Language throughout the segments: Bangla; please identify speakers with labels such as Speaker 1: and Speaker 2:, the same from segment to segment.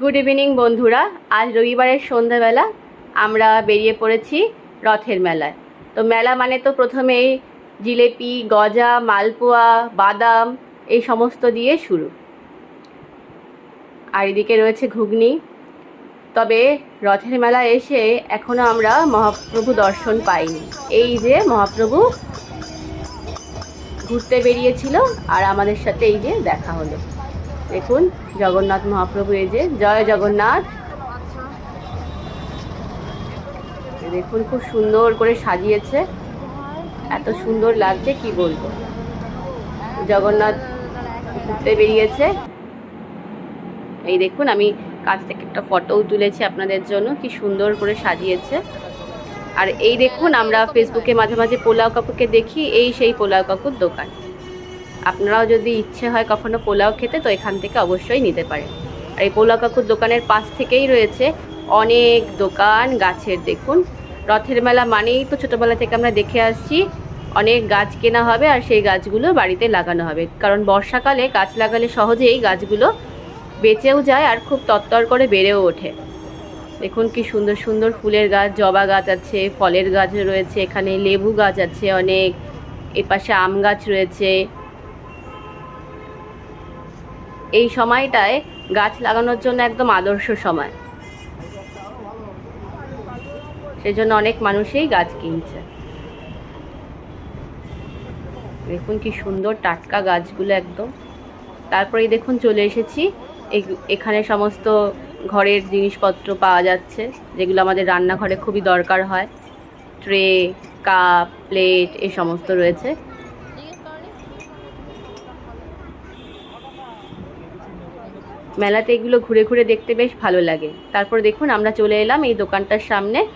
Speaker 1: গুড ইভিনিং বন্ধুরা। আজ রবিবারের সন্ধ্যাবেলা আমরা বেরিয়ে পড়েছি রথের মেলায়। তো মেলা মানে তো প্রথমেই জিলেপি, গজা, মালপোয়া, বাদাম, এই সমস্ত দিয়ে শুরু। আর এদিকে রয়েছে ঘুগনি। তবে রথের মেলা এসে এখনও আমরা মহাপ্রভু দর্শন পাইনি। এই যে মহাপ্রভু ঘুরতে বেরিয়েছিল আর আমাদের সাথে এই যে দেখা হলো। দেখুন, জগন্নাথ মহাপ্রভু এই যে, জয় জগন্নাথ। দেখুন, খুব সুন্দর করে সাজিয়েছে। এত সুন্দর লাগছে, কি বলব? জগন্নাথ ঘুরতে বেরিয়েছে। এই দেখুন, আমি কাছ থেকে একটা ফটোও তুলেছি আপনাদের জন্য, কি সুন্দর করে সাজিয়েছে। আর এই দেখুন, আমরা ফেসবুকে মাঝে মাঝে পোলাও কাকুকে দেখি, এই সেই পোলাও কাকুর দোকান। আপনারাও যদি ইচ্ছে হয় কখনো পোলাও খেতে, তো এখান থেকে অবশ্যই নিতে পারেন। আর এই পোলাও কাকুর দোকানের পাশ থেকেই রয়েছে অনেক দোকান, গাছের দেখুন। রথের মেলা মানেই তো ছোটোবেলা থেকে আমরা দেখে আসছি, অনেক গাছ কেনা হবে আর সেই গাছগুলো বাড়িতে লাগানো হবে। কারণ বর্ষাকালে গাছ লাগালে সহজেই গাছগুলো বেঁচেও যায় আর খুব তত্তর করে বেড়েও ওঠে। দেখুন কি সুন্দর সুন্দর ফুলের গাছ, জবা গাছ আছে, ফলের গাছ রয়েছে, এখানে লেবু গাছ আছে অনেক, এপাশে আম গাছ রয়েছে। এই সময়টায় গাছ লাগানোর জন্য একদম আদর্শ সময়। সেজন্য অনেক মানুষই গাছ কিনছে। দেখুন কি সুন্দর টাটকা গাছগুলো একদম। তারপরেই দেখুন চলে এসেছি। এখানে সমস্ত ঘরের জিনিসপত্র পাওয়া যাচ্ছে, যেগুলো আমাদের রান্নাঘরে খুবই দরকার হয়। ট্রে, কাপ, প্লেট, এ সমস্ত রয়েছে। মেলাতে এগুলো ঘুরে ঘুরে দেখতে বেশ ভালো লাগে। তারপর দেখুন, আমরা চলে এলাম এই দোকানটার সামনে।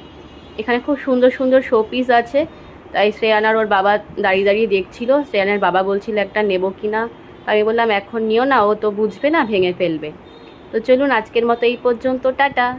Speaker 1: এখানে খুব সুন্দর সুন্দর শোপিস আছে। তাই শ্রেয়ানার ওর বাবা দাঁড়িয়ে দাঁড়িয়ে দেখছিল। শ্রেয়ানার বাবা বলছিল, একটা নেব কিনা আমি বললাম, এখন নিও না, ও তো বুঝবে না, ভেঙে ফেলবে। তো চলুন, আজকের মতো এই পর্যন্ত, টাটা।